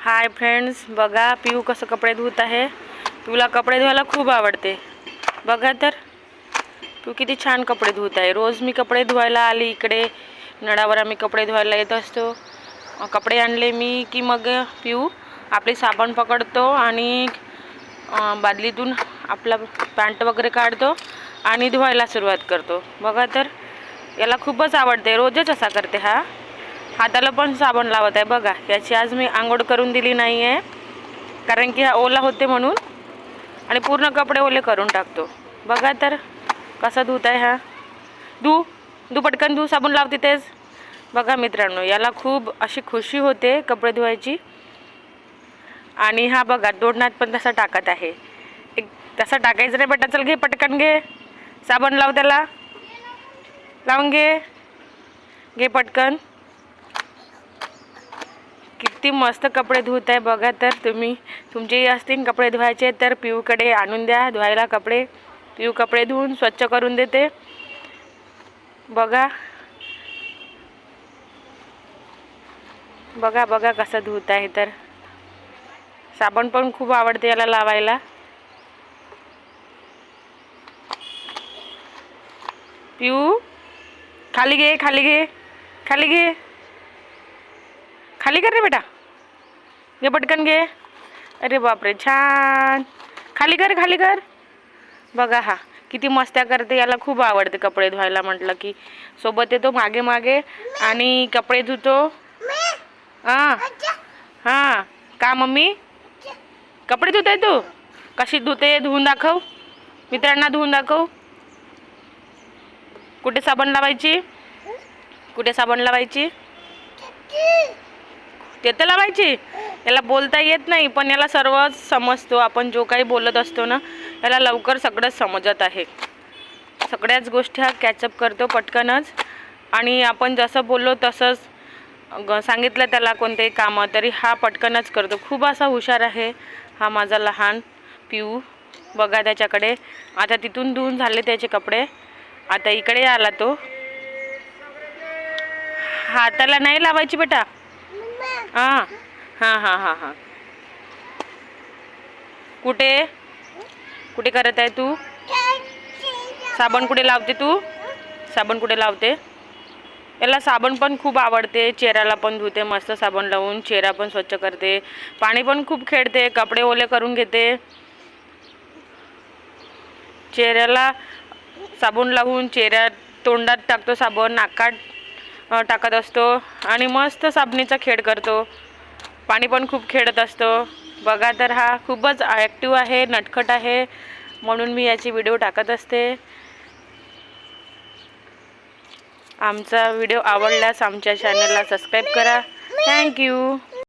Hi friends बघा पिऊ कसं कपडे धुत आहे. पिऊला कपडे धुवायला खूप आवडते. बघा तर तू किती छान कपडे धुत आहे. रोज मी कपडे धुवायला आली इकडे नळावर आम्ही कपडे धुवायला येत असतो. कपडे आणले मी की मग पिऊ आपली साबण पकडतो आणि बादलीतून आपला पॅन्ट वगैरे काढतो आणि धुवायला सुरुवात करतो. बघा तर याला खूपच आवडते. रोजच असा करते हा. हाताला पण साबण लावत आहे. बघा याची आज मी आंघोळ करून दिली नाही आहे कारण की हा ओला होते म्हणून. आणि पूर्ण कपडे ओले करून टाकतो. बघा तर कसा धुत आहे हा. धू धू पटकन धू साबण लावते तेच. बघा मित्रांनो याला खूप अशी खुशी होते कपडे धुवायची. आणि हा बघा दोडनात पण तसा टाकत आहे. एक तसा टाकायचं नाही बेटा चल घे पटकन घे. साबण लाव त्याला. लावून घे. घे पटकन. किती मस्त कपडे धुत आहे बघा तर तुम्ही. तुमचेही असतील कपडे धुवायचे तर पिऊकडे आणून द्या धुवायला कपडे. पिऊ कपडे धुवून स्वच्छ करून देते. बघा. बघा बघा कसं धुत आहे तर. साबण पण खूप आवडते याला लावायला. पिऊ खाली घे खाली घे खाली घे. खाली कर रे बेटा. घे पटकन घे. अरे बापरे छान. खाली कर खाली कर. बघा हा किती मस्त्या करते. याला खूप आवडते कपडे धुवायला म्हटलं की. सोबत येतो मागे मागे आणि कपडे धुतो. हां हां का मम्मी? कपडे धुते तू? कशी धुते धुवून दाखव. मित्रांना धुवून दाखव. कुठे साबण लावायची? कुठे साबण लावायची? ते तर लावायची. याला बोलता येत नाही पण याला सर्वच समजतो. आपण जो काही बोलत असतो ना याला लवकर सगळंच समजत आहे. सगळ्याच गोष्टी हा कॅचअप करतो पटकनच. आणि आपण जसं बोललो तसंच ग- सांगितलं त्याला कोणतेही कामं तरी हा पटकनच करतो. खूप असा हुशार आहे हा माझा लहान पिऊ. बघा त्याच्याकडे. आता तिथून धुवून झाले त्याचे कपडे. आता इकडे आला तो. हाताला नाही लावायची बेटा. हां हां हां हां हां. कुठे? कुठे करत आहे तू? साबण कुठे लावते तू? साबण कुठे लावते? याला साबण पण खूप आवडते चेहऱ्याला पण धुते मस्त साबण लावून चेहरा पण स्वच्छ करते पाणी पण खूप खेळते कपडे ओले करून घेते. चेहऱ्याला साबण लावून चेहऱ्यात तोंडात टाकतो साबण नाकात टाकत असतो आणि मस्त साबणीचा खेळ करतो. पाणी पण खूप खेळत असतो. बघा तर हा खूपच ॲक्टिव्ह आहे नटखट आहे. म्हणून मी याची व्हिडिओ टाकत असते. आमचा व्हिडिओ आवडल्यास आमच्या चॅनलला सबस्क्राईब करा. थँक्यू